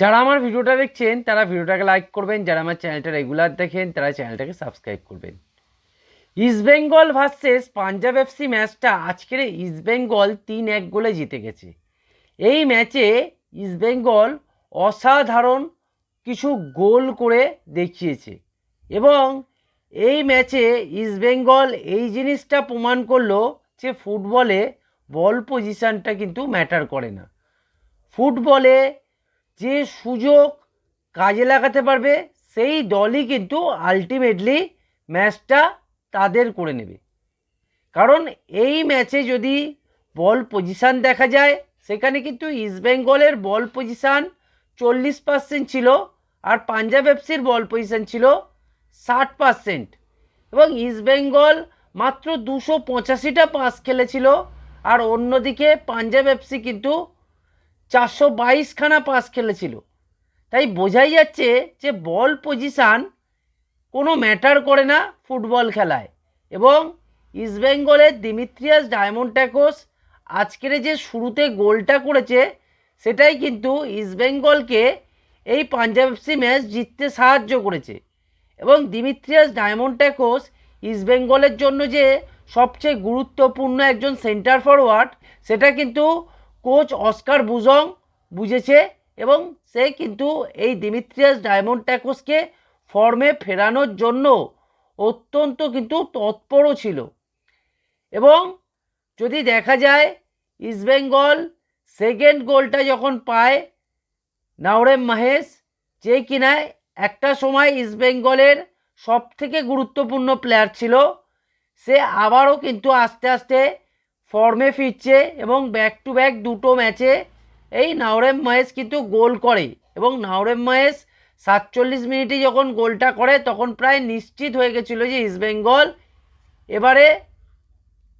যারা আমার ভিডিওটা দেখছেন, তারা ভিডিওটাকে লাইক করবেন। যারা আমার চ্যানেলটা রেগুলার দেখেন, তারা চ্যানেলটাকে সাবস্ক্রাইব করবেন। ইস্টবেঙ্গল ভার্সেস পাঞ্জাব এফসি ম্যাচটা আজকের ইস্টবেঙ্গল তিন এক গোলে জিতে গেছে। এই ম্যাচে ইস্টবেঙ্গল অসাধারণ কিছু গোল করে দেখিয়েছে। এবং এই ম্যাচে ইস্টবেঙ্গল এই জিনিসটা প্রমাণ করল যে ফুটবলে বল পজিশানটা কিন্তু ম্যাটার করে না। ফুটবলে যে সুযোগ কাজে লাগাতে পারবে, সেই দলই কিন্তু আলটিমেটলি ম্যাচটা তাদের করে নেবে। কারণ এই ম্যাচে যদি বল পজিশান দেখা যায়, সেখানে কিন্তু ইস্টবেঙ্গলের বল পজিশান চল্লিশ পার্সেন্ট ছিল আর পাঞ্জাব এফসির বল পজিশান ছিল ষাট পার্সেন্ট এবং ইস্টবেঙ্গল মাত্র দুশো পঁচাশিটা পাস খেলেছিল আর অন্যদিকে পাঞ্জাব এফসি কিন্তু চারশো বাইশখানা পাস খেলেছিল। তাই বোঝাই যাচ্ছে যে বল পজিশান কোনো ম্যাটার করে না ফুটবল খেলায়। এবং ইস্টবেঙ্গলের দিমিত্রিয়াস ডায়মন্ড ট্যাকোস আজকের যে শুরুতে গোলটা করেছে, সেটাই কিন্তু ইস্টবেঙ্গলকে এই পাঞ্জাব এফসি ম্যাচ জিততে সাহায্য করেছে। এবং দিমিত্রিয়াস ডায়মন্ড ট্যাকোস ইস্টবেঙ্গলের জন্য যে সবচেয়ে গুরুত্বপূর্ণ একজন সেন্টার ফরওয়ার্ড সেটা কিন্তু কোচ অস্কার বুজং বুঝেছে এবং সে কিন্তু এই দিমিত্রিয়াস ডায়মন্ড ট্যাকোসকে ফর্মে ফেরানোর জন্য অত্যন্ত কিন্তু তৎপরও ছিল। এবং যদি দেখা যায় ইস্টবেঙ্গল সেকেন্ড গোলটা যখন পায়, নাওরেম মাহেশ, যে কিনা একটা সময় ইস্টবেঙ্গলের সব থেকে গুরুত্বপূর্ণ প্লেয়ার ছিল, সে আবারও কিন্তু আস্তে আস্তে ফর্মে ফিরছে এবং ব্যাক টু ব্যাক দুটো ম্যাচে এই নাওরেম মহেশ কিন্তু গোল করে এবং নাওরেম মহেশ সাতচল্লিশ মিনিটে যখন গোলটা করে তখন প্রায় নিশ্চিত হয়ে গেছিল যে ইস্টবেঙ্গল এবারে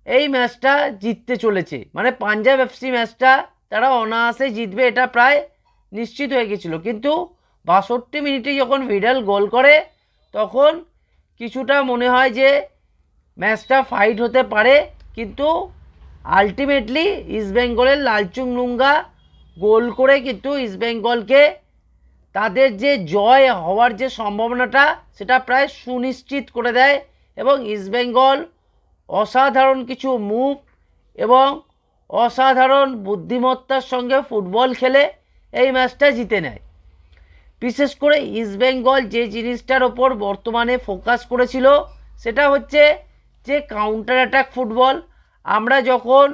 এই ম্যাচটা জিততে চলেছে। মানে পাঞ্জাব এফসি ম্যাচটা তারা অনায়াসে জিতবে এটা প্রায় নিশ্চিত হয়ে গেছিল। কিন্তু বাষট্টি মিনিটে যখন ভিডাল গোল করে তখন কিছুটা মনে হয় যে ম্যাচটা ফাইট হতে পারে। কিন্তু আলটিমেটলি ইস্টবেঙ্গলের লালচুং লুঙ্গা গোল করে কিন্তু ইস্টবেঙ্গলকে তাদের যে জয় হওয়ার যে সম্ভাবনাটা, সেটা প্রায় সুনিশ্চিত করে দেয় এবং ইস্টবেঙ্গল অসাধারণ কিছু মুভ এবং অসাধারণ বুদ্ধিমত্তার সঙ্গে ফুটবল খেলে এই ম্যাচটা জিতে নেয়। বিশেষ করে ইস্টবেঙ্গল যে জিনিসটার ওপর বর্তমানে ফোকাস করেছিল, সেটা হচ্ছে যে কাউন্টার অ্যাটাক ফুটবল আমরা যখন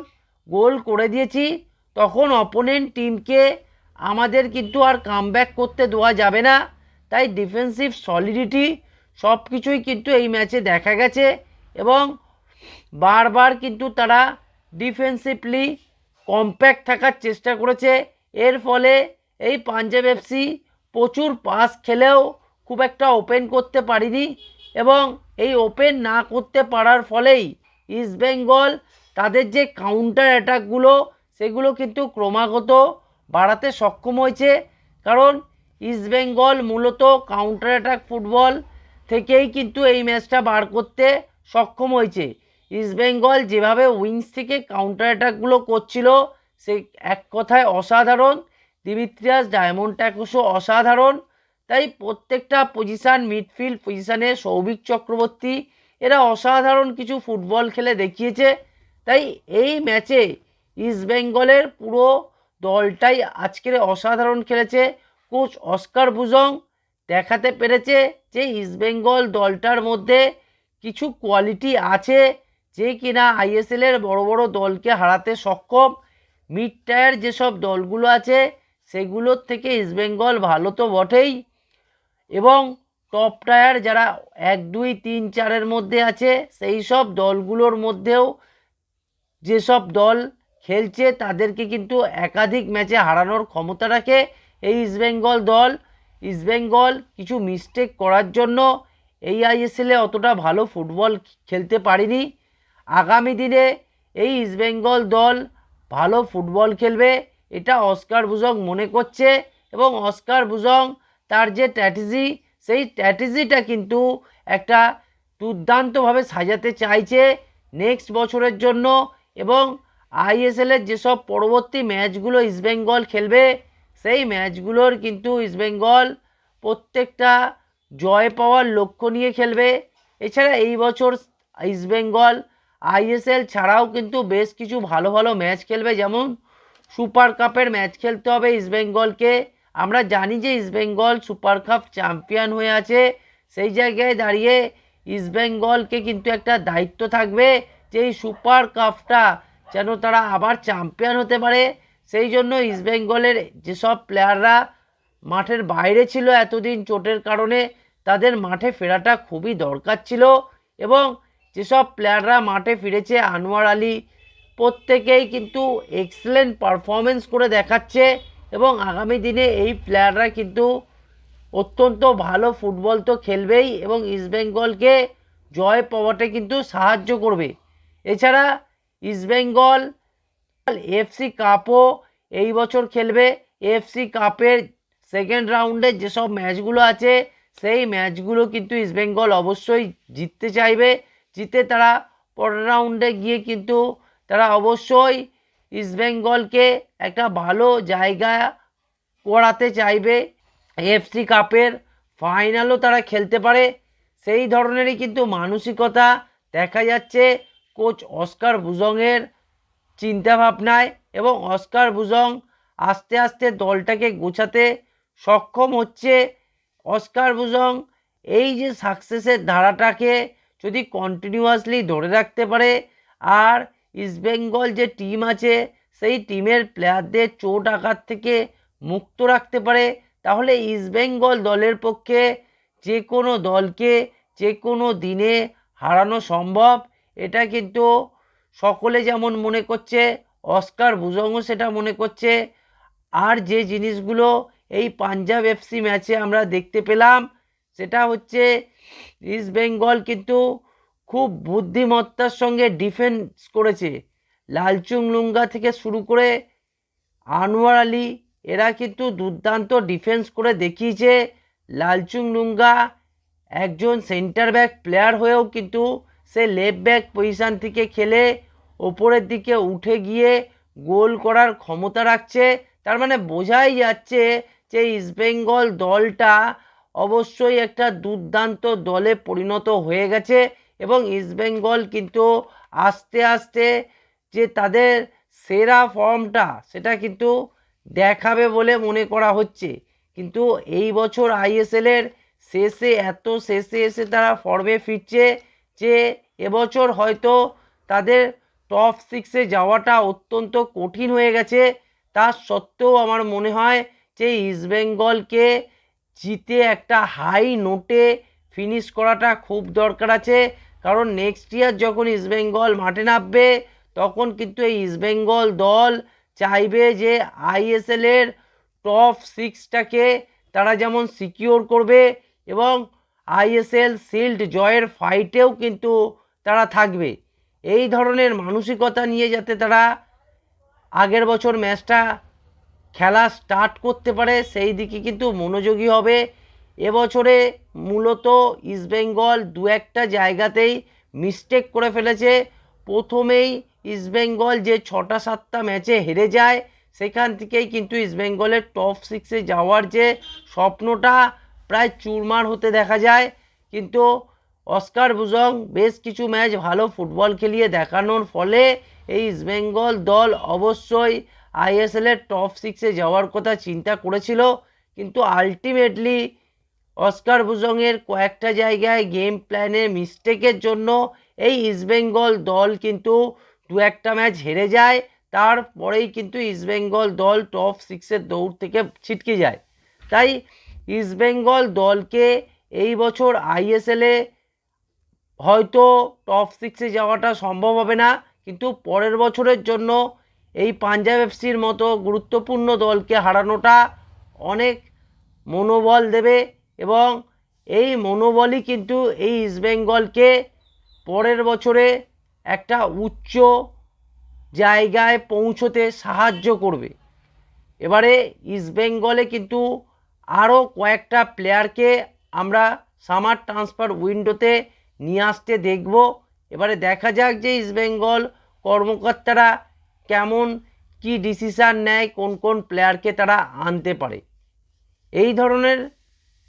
গোল করে দিয়েছি, তখন অপোনেন্ট টিমকে আমাদের কিন্তু আর কামব্যাক করতে দেওয়া যাবে না। তাই ডিফেন্সিভ সলিডিটি সব কিছুই কিন্তু এই ম্যাচে দেখা গেছে এবং বারবার কিন্তু তারা ডিফেন্সিভলি কম্প্যাক্ট থাকার চেষ্টা করেছে। এর ফলে এই পাঞ্জাব এফসি প্রচুর পাস খেলেও খুব একটা ওপেন করতে পারিনি এবং এই ওপেন না করতে পারার ফলেই ইস্টবেঙ্গল তাদের যে কাউন্টার অ্যাটাকগুলো সেগুলো কিন্তু ক্রমাগত বাড়াতে সক্ষম হয়েছে। কারণ ইস্টবেঙ্গল মূলত কাউন্টার অ্যাটাক ফুটবল থেকেই কিন্তু এই ম্যাচটা বার করতে সক্ষম হয়েছে। ইস্টবেঙ্গল যেভাবে উইংস থেকে কাউন্টার অ্যাটাকগুলো করছিল, সে এক কথায় অসাধারণ। দিমিত্রিয়াস ডায়মন্ড ট্যাকোসও অসাধারণ। তাই প্রত্যেকটা পজিশান মিডফিল্ড পজিশানে সৌভিক চক্রবর্তী এরা অসাধারণ কিছু ফুটবল খেলে দেখিয়েছে। তাই এই ম্যাচে ইস্টবেঙ্গলের পুরো দলটাই আজকের অসাধারণ খেলেছে। কোচ অস্কার বুজং দেখাতে পেরেছে যে ইস্টবেঙ্গল দলটার মধ্যে কিছু কোয়ালিটি আছে যে কিনা আইএসএলের বড় বড় দলকে হারাতে সক্ষম। মিড টায়ার যেসব দলগুলো আছে, সেগুলোর থেকে ইস্টবেঙ্গল ভালো তো বটেই। এবং টপ টায়ার যারা এক, দুই, তিন, চারের মধ্যে আছে, সেই সব দলগুলোর মধ্যেও যেসব দল খেলছে, তাদেরকে কিন্তু একাধিক ম্যাচে হারানোর ক্ষমতা রাখে এই ইস্টবেঙ্গল দল। ইস্টবেঙ্গল কিছু মিস্টেক করার জন্য এই আইএসএলে অতটা ভালো ফুটবল খেলতে পারিনি। আগামী দিনে এই ইস্টবেঙ্গল দল ভালো ফুটবল খেলবে, এটা অস্কার বুজং মনে করছে এবং অস্কার বুজং তার যে স্ট্র্যাটেজি সেই স্ট্র্যাটেজিটা কিন্তু একটা দুর্দান্তভাবে সাজাতে চাইছে নেক্সট বছরের জন্য এবং আইএসএলের যেসব পরবর্তী ম্যাচগুলো ইস্টবেঙ্গল খেলবে, সেই ম্যাচগুলোর কিন্তু ইস্টবেঙ্গল প্রত্যেকটা জয় পাওয়ার লক্ষ্য নিয়ে খেলবে। এছাড়া এই বছর ইস্টবেঙ্গল আইএসএল ছাড়াও কিন্তু বেশ কিছু ভালো ভালো ম্যাচ খেলবে। যেমন সুপার কাপের ম্যাচ খেলতে হবে ইস্টবেঙ্গলকে আমরা জানি যে ইস্টবেঙ্গল সুপার কাপ চ্যাম্পিয়ন হয়ে আছে। সেই জায়গায় দাঁড়িয়ে ইস্টবেঙ্গলকে কিন্তু একটা দায়িত্ব থাকবে যে এই সুপার কাপটা যেন তারা আবার চ্যাম্পিয়ন হতে পারে। সেই জন্য ইস্টবেঙ্গলের যেসব প্লেয়াররা মাঠের বাইরে ছিল এতদিন চোটের কারণে, তাদের মাঠে ফেরাটা খুবই দরকার ছিল এবং যেসব প্লেয়াররা মাঠে ফিরেছে, আনোয়ার আলী প্রত্যেকেই কিন্তু এক্সেলেন্ট পারফরমেন্স করে দেখাচ্ছে। এবং আগামী দিনে এই প্লেয়াররা কিন্তু অত্যন্ত ভালো ফুটবল তো খেলবেই এবং ইস্টবেঙ্গলকে জয় পাওয়াতে কিন্তু সাহায্য করবে। এছাড়া ইস্টবেঙ্গল এফসি কাপও এই বছর খেলবে। এফসি কাপের সেকেন্ড রাউন্ডে যেসব ম্যাচগুলো আছে, সেই ম্যাচগুলো কিন্তু ইস্টবেঙ্গল অবশ্যই জিততে চাইবে। জিতে তারা পরের রাউন্ডে গিয়ে কিন্তু তারা অবশ্যই ইস্টবেঙ্গলকে একটা ভালো জায়গা করাতে চাইবে এফসি কাপের ফাইনালও তারা খেলতে পারে। সেই ধরনেরই কিন্তু মানসিকতা দেখা যাচ্ছে কোচ অস্কার বুজংয়ের চিন্তাভাবনায় এবং অস্কার বুজং আস্তে আস্তে দলটাকে গোছাতে সক্ষম হচ্ছে। অস্কার বুজং এই যে সাকসেসের ধারাটাকে যদি কন্টিনিউয়াসলি ধরে রাখতে পারে, আর ইস্টবেঙ্গল যে টিম আছে, সেই টিমের প্লেয়ারদের চোট আঘাত থেকে মুক্ত রাখতে পারে। তাহলে ইস্টবেঙ্গল দলের পক্ষে যে কোনো দলকে যে কোনো দিনে হারানো সম্ভব। এটা কিন্তু সকলে যেমন মনে করছে, অস্কার বুজংও সেটা মনে করছে। আর যে জিনিসগুলো এই পাঞ্জাব এফসি ম্যাচে আমরা দেখতে পেলাম, সেটা হচ্ছে ইস্টবেঙ্গল কিন্তু খুব বুদ্ধিমত্তার সঙ্গে ডিফেন্স করেছে। লালচুং লুঙ্গা থেকে শুরু করে আনোয়ার আলী, এরা কিন্তু দুর্দান্ত ডিফেন্স করে দেখিয়েছে। লালচুং লুঙ্গা একজন সেন্টার ব্যাক প্লেয়ার হয়েও কিন্তু সে লেফট ব্যাক পজিশান থেকে খেলে ওপরের দিকে উঠে গিয়ে গোল করার ক্ষমতা রাখছে। তার মানে বোঝাই যাচ্ছে যে ইস্টবেঙ্গল দলটা অবশ্যই একটা দুর্দান্ত দলে পরিণত হয়ে গেছে। এবং ইস্টবেঙ্গল কিন্তু আস্তে আস্তে যে তাদের সেরা ফর্মটা সেটা কিন্তু দেখাবে বলে মনে করা হচ্ছে। কিন্তু এই বছর আইএসএলের শেষে, এত শেষে এসে তারা ফর্মে ফিরছে যে এবছর হয়তো তাদের টপ সিক্সে যাওয়াটা অত্যন্ত কঠিন হয়ে গেছে। তা সত্ত্বেও আমার মনে হয় যে ইস্টবেঙ্গলকে জিতে একটা হাই নোটে ফিনিশ করাটা খুব দরকার আছে। কারণ নেক্সট ইয়ার যখন ইস্টবেঙ্গল মাঠে নামবে, তখন কিন্তু এই ইস্টবেঙ্গল দল চাইবে যে আইএসএলের টপ সিক্সটাকে তারা যেমন সিকিওর করবে এবং আইএসএল শিল্ড জয়ের ফাইটেও কিন্তু তারা থাকবে। এই ধরনের মানসিকতা নিয়ে যাতে তারা আগের বছর ম্যাচটা খেলা স্টার্ট করতে পারে, সেই দিকে কিন্তু মনোযোগী হবে। এবছরে মূলত ইস্টবেঙ্গল দু একটা জায়গাতেই মিস্টেক করে ফেলেছে। প্রথমেই ইস্টবেঙ্গল যে ছটা সাতটা ম্যাচে হেরে যায়, সেখান থেকেই কিন্তু ইস্টবেঙ্গলের টপ সিক্সে যাওয়ার যে স্বপ্নটা প্রায় চুরমার হতে দেখা যায়। কিন্তু অস্কার বুজং বেশ কিছু ম্যাচ ভালো ফুটবল খেলিয়ে দেখানোর ফলে এই ইস্টবেঙ্গল দল অবশ্যই আইএসএলের টপ সিক্সে যাওয়ার কথা চিন্তা করেছিল। কিন্তু আলটিমেটলি অস্কার বুজংয়ের কয়েকটা জায়গায় গেম প্ল্যানের মিস্টেকের জন্য এই ইস্টবেঙ্গল দল কিন্তু দু একটা ম্যাচ হেরে যায়, তারপরেই কিন্তু ইস্টবেঙ্গল দল টপ সিক্সের দৌড় থেকে ছিটকে যায়। তাই ইস্টবেঙ্গল দলকে এই বছর আইএসএলে হয়তো টপ সিক্সে যাওয়াটা সম্ভব হবে না, কিন্তু পরের বছরের জন্য এই পাঞ্জাব এফসির মতো গুরুত্বপূর্ণ দলকে হারানোটা অনেক মনোবল দেবে। এবং এই মনোবলই কিন্তু এই ইস্টবেঙ্গলকে পরের বছরে একটা উচ্চ জায়গায় পৌঁছতে সাহায্য করবে। এবারে ইস্টবেঙ্গলে কিন্তু আরও কয়েকটা প্লেয়ারকে আমরা সামার ট্রান্সফার উইন্ডোতে নিয়ে আসতে দেখব। এবারে দেখা যাক যে ইস্টবেঙ্গল কর্মকর্তারা কেমন, কি ডিসিশান নেয়, কোন কোন প্লেয়ারকে তারা আনতে পারে। এই ধরনের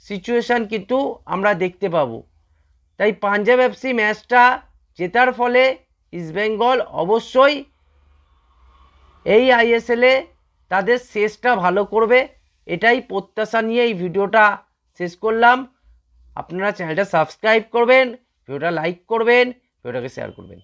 সিচুয়েশান কিন্তু আমরা দেখতে পাবো। তাই পাঞ্জাব এফসি ম্যাচটা জেতার ফলে ইস্টবেঙ্গল অবশ্যই এই আইএসএলে তাদের শেষটা ভালো করবে। এটাই প্রত্যাশা নিয়ে এই ভিডিওটা শেষ করলাম। আপনারা চ্যানেলটা সাবস্ক্রাইব করবেন, ভিডিওটা লাইক করবেন, ভিডিওটাকে শেয়ার করবেন।